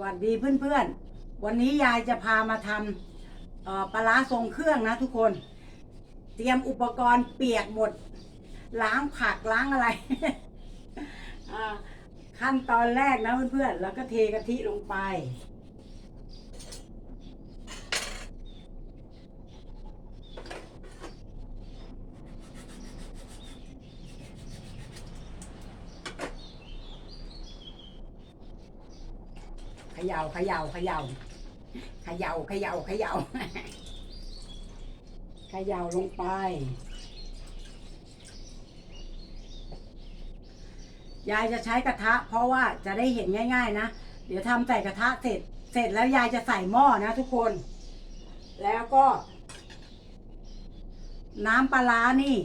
วัสดีเพื่อนๆ วันนี้ยายจะพามาทำปลาร้าทรงเครื่องนะทุกคน เตรียมอุปกรณ์เปียกหมด ล้างผักล้างอะไร ขั้นตอนแรกนะเพื่อนๆ แล้วก็เทกะทิลงไป ย่าเขย่าเขย่าเขย่าเขย่าเขย่าเขย่าลงไปยายจะใช้กระทะ เพราะว่าจะได้เห็นง่าย ๆ นะ เดี๋ยวทำใส่กระทะเสร็จ เสร็จแล้วยายจะใส่หม้อนะทุกคน แล้วก็ น้ำปลานี่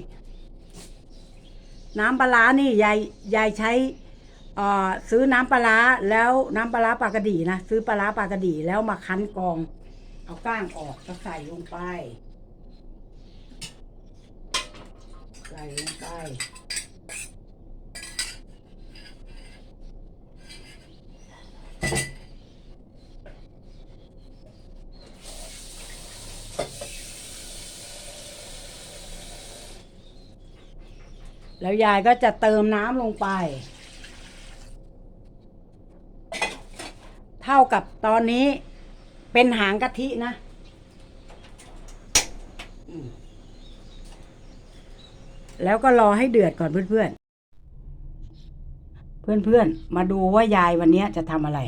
น้ำปลานี่ยายยายใช้ ซื้อน้ำปลาร้าแล้วน้ำปลาร้าปลากระดีนะซื้อปลาร้าปลากระดีแล้วมาคั้นกอง เอาก้างออกก็ใส่ลงไปใส่ลงไปแล้วยายก็จะเติมน้ำลงไป เท่ากับตอนนี้เป็นหางกะทินะ แล้วก็รอให้เดือดก่อนเพื่อนๆ เพื่อนๆ มาดูว่ายายวันนี้จะทำอะไร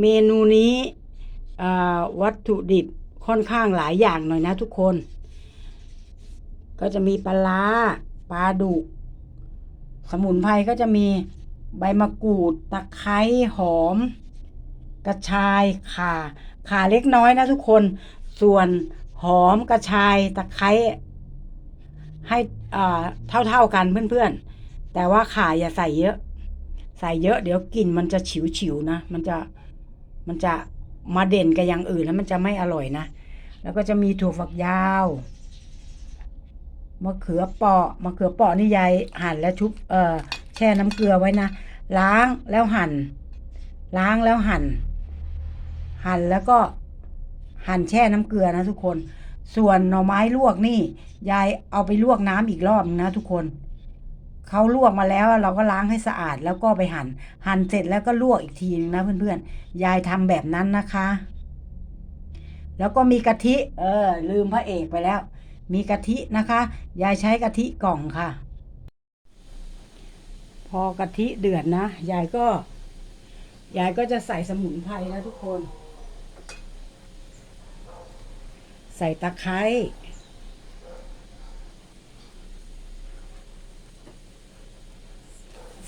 เมนูนี้วัตถุดิบค่อนข้างหลายอย่างหน่อยนะทุกคน ก็จะมีปลาร้าปลาดุก สมุนไพรก็จะมีใบมะกรูด ตะไคร้หอม กระชายข่าข่าเล็กน้อยนะทุกคน ส่วนหอมกระชายตะไคร้ให้เท่าๆกันเพื่อนๆ แต่ว่าข่าอย่าใส่เยอะ ใส่เยอะเดี๋ยวกลิ่นมันจะฉิวๆนะ มันจะมันจะมาเด่นกับอย่างอื่นแล้วมันจะไม่อร่อยนะ แล้วก็จะมีถั่วฝักยาว มะเขือเปาะมะเขือเปาะนี่ยายหั่นแล้วชุบเอ่อแช่น้ำเกลือไว้นะล้างแล้วหั่น ล้างแล้วหั่น หั่นแล้วก็หั่นแช่น้ำเกลือนะทุกคน ส่วนหน่อไม้ลวกนี่ยายเอาไปลวกน้ำอีกรอบนะทุกคนเขาลวกมาแล้วเราก็ล้างให้สะอาดแล้วก็ไปหั่นหั่นเสร็จแล้วก็ลวกอีกทีนึงนะเพื่อนๆ ยายทำแบบนั้นนะคะ แล้วก็มีกะทิ เออ ลืมพระเอกไปแล้ว มีกะทินะคะ ยายใช้กะทิกล่องค่ะ พอกะทิเดือดนะ ยายก็ ยายก็จะใส่สมุนไพรนะทุกคน ใส่ตะไคร้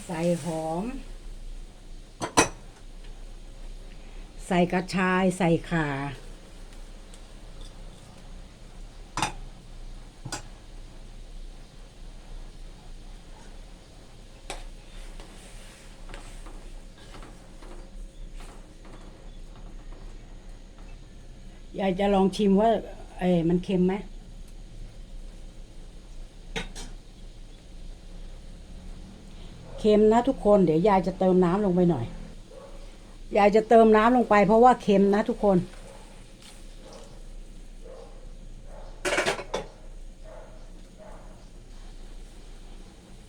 ใส่หอม ใส่กระชาย ใส่ข่า ยายจะลองชิมว่าเอ้มันเค็มไหมเค็มนะทุกคนเดี๋ยวยายจะเติมน้ำลงไปหน่อย ยายจะเติมน้ำลงไปเพราะว่าเค็มนะทุกคน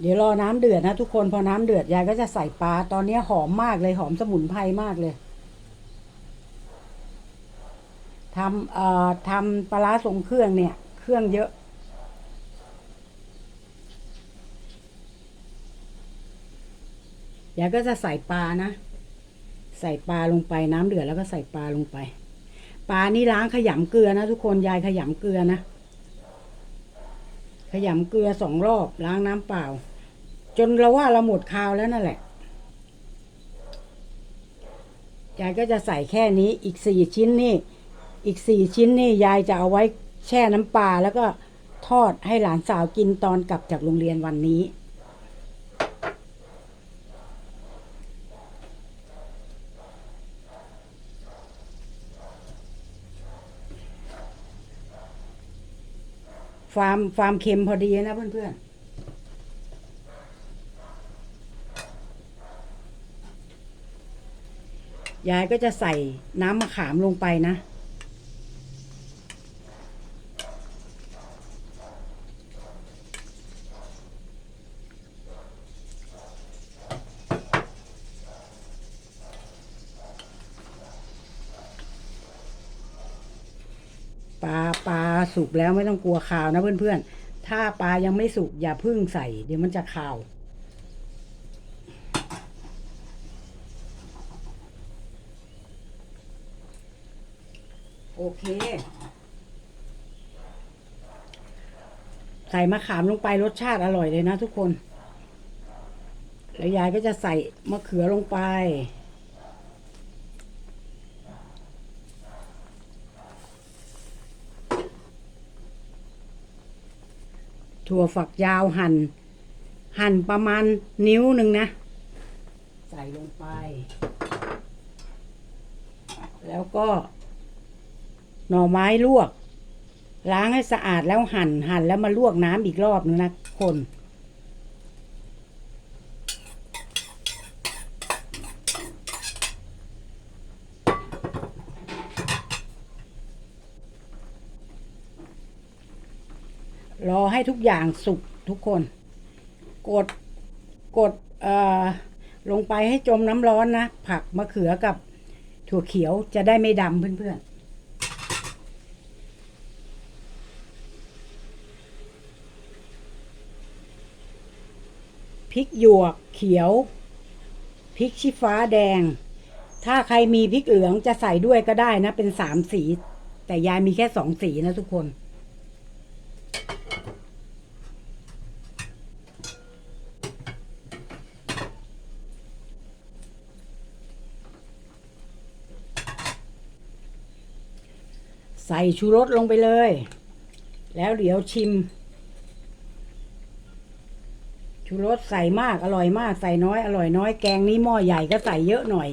เดี๋ยวรอน้ำเดือดนะทุกคนพอน้ำเดือดยายก็จะใส่ปลาตอนนี้หอมมากเลยหอมสมุนไพรมากเลย ทำเอ่อทำปลาร้าทรงเครื่องเนี่ย เครื่องเยอะยายก็จะใส่ปลานะ ใส่ปลาลงไปน้ำเดือดแล้วก็ใส่ปลาลงไป ปลานี่ล้างขยำเกลือนะทุกคนยายขยำเกลือนะ ขยำเกลือสองรอบล้างน้ำเปล่า จนเราว่าเราหมดคาวแล้วนั่นแหละยายก็จะใส่แค่นี้อีกสี่ชิ้นนี่ อีกสี่ชิ้นนี่ยายจะเอาไว้แช่น้ำปลาแล้วก็ทอดให้หลานสาวกินตอนกลับจากโรงเรียนวันนี้ฟาร์มฟาร์มเค็มพอดีนะเพื่อนๆยายก็จะใส่น้ำมะขามลงไปนะ สุกแล้วไม่ต้องกลัวขาวนะเพื่อนๆ ถ้าปลายังไม่สุกอย่าเพึ่งใส่ เดี๋ยวมันจะขาว โอเค ใส่มะขามลงไปรสชาติอร่อยเลยนะทุกคน แล้วยายก็จะใส่มะเขือลงไป ถั่วฝักยาวหัน่น หั่นประมาณนิ้วหนึ่งนะ ใส่ลงไป แล้วก็ หน่อไม้ลวก ล้างให้สะอาดแล้วหั่นหั่นแล้วมาลวกน้ำอีกรอบนึงนะคน รอให้ทุกอย่างสุกทุกคน กดกดเอ่อลงไปให้จมน้ำร้อนนะ ผักมะเขือกับถั่วเขียวจะได้ไม่ดำเพื่อนๆพริกหยวกเขียว พริกชี้ฟ้าแดง ถ้าใครมีพริกเหลืองจะใส่ด้วยก็ได้นะ เป็นสามสี แต่ยายมีแค่สองสีนะทุกคน ใส่ชูรสลงไปเลย แล้วเดี๋ยวชิม ชูรสใส่มากอร่อยมากใส่น้อยอร่อยน้อยแกงนี้หม้อใหญ่ก็ใส่เยอะหน่อย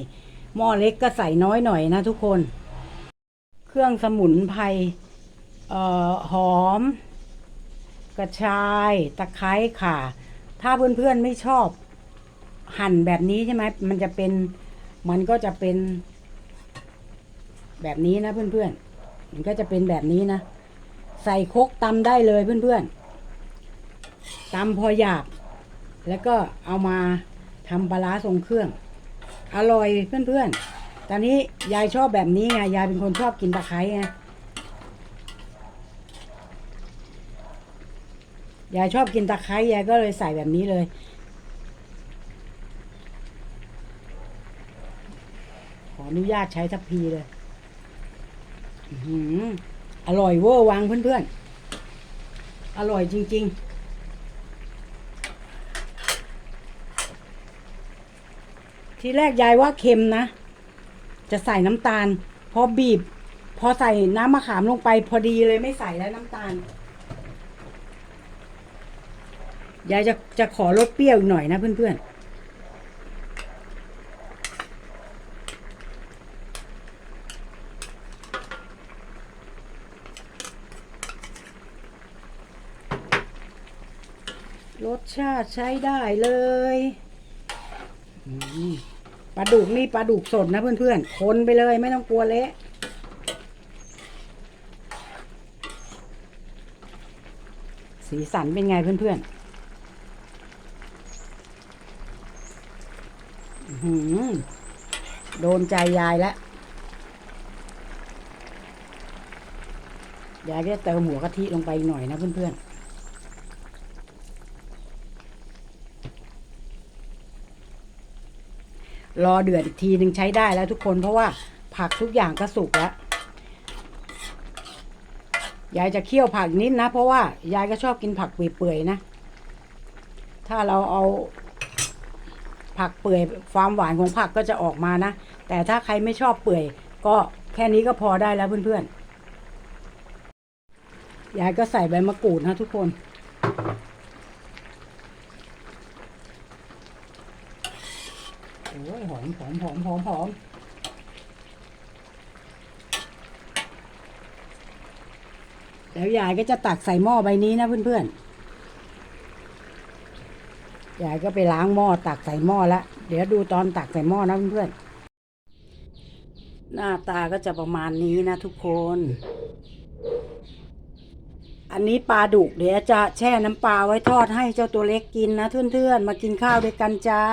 หม้อเล็กก็ใส่น้อยหน่อยนะทุกคน เครื่องสมุนไพรเอ่อหอม กระชายตะไคร้ข่าถ้าเพื่อนๆไม่ชอบหั่นแบบนี้ใช่ไหมมันจะเป็น มันก็จะเป็น แบบนี้นะเพื่อนๆ มันก็จะเป็นแบบนี้นะ ใส่คกตำได้เลยเพื่อนๆตำพอหยาบ แล้วก็เอามาทำปลาร้าทรงเครื่อง อร่อยเพื่อนๆ ตอนนี้ยายชอบแบบนี้ไง ยายเป็นคนชอบกินตะไคร้ไง ยายชอบกินตะไคร้ ยายก็เลยใส่แบบนี้เลยขออนุญาตใช้ทัพพีเลย อร่อยเวอร์วังเพื่อนๆ อร่อยจริง ๆทีแรกยายว่าเค็มนะ จะใส่น้ำตาล พอบีบ พอใส่น้ำมะขามลงไปพอดีเลยไม่ใส่แล้วน้ำตาล ยายจะจะขอลดเปรี้ยวอีกหน่อยนะเพื่อนๆ รสชาติใช้ได้เลยอืมปลาดุกนี่ปลาดุกสดนะเพื่อนๆ คนไปเลยไม่ต้องกลัวเละสีสันเป็นไงเพื่อนๆอื้อหือโดนใจยายแล้ว ยายก็จะเติมหัวกะทิลงไปอีกหน่อยนะเพื่อนๆ รอเดือดอีกทีหนึ่งใช้ได้แล้วทุกคนเพราะว่าผักทุกอย่างก็สุกแล้วยายจะเคี่ยวผักนิดนะ เพราะว่ายายก็ชอบกินผักเปื่อยๆนะ ถ้าเราเอาผักเปื่อยความหวานของผักก็จะออกมานะ แต่ถ้าใครไม่ชอบเปื่อย ก็แค่นี้ก็พอได้แล้วเพื่อนๆยายก็ใส่ใบมะกรูดนะทุกคน โอ้ยหอมหอมหอมหอมหอมแล้วยายก็จะตักใส่หม้อใบนี้นะเพื่อนๆ ยายก็ไปล้างหม้อตักใส่หม้อล้วเดี๋ยวดูตอนตักใส่หม้อนะเพื่อนๆ หน้าตาก็จะประมาณนี้นะทุกคน อันนี้ปลาดุกเดี๋ยวจะแช่น้ำปลาไว้ทอดให้เจ้าตัวเล็กกินนะเพื่อนๆ มากินข้าวด้วยกันจ้า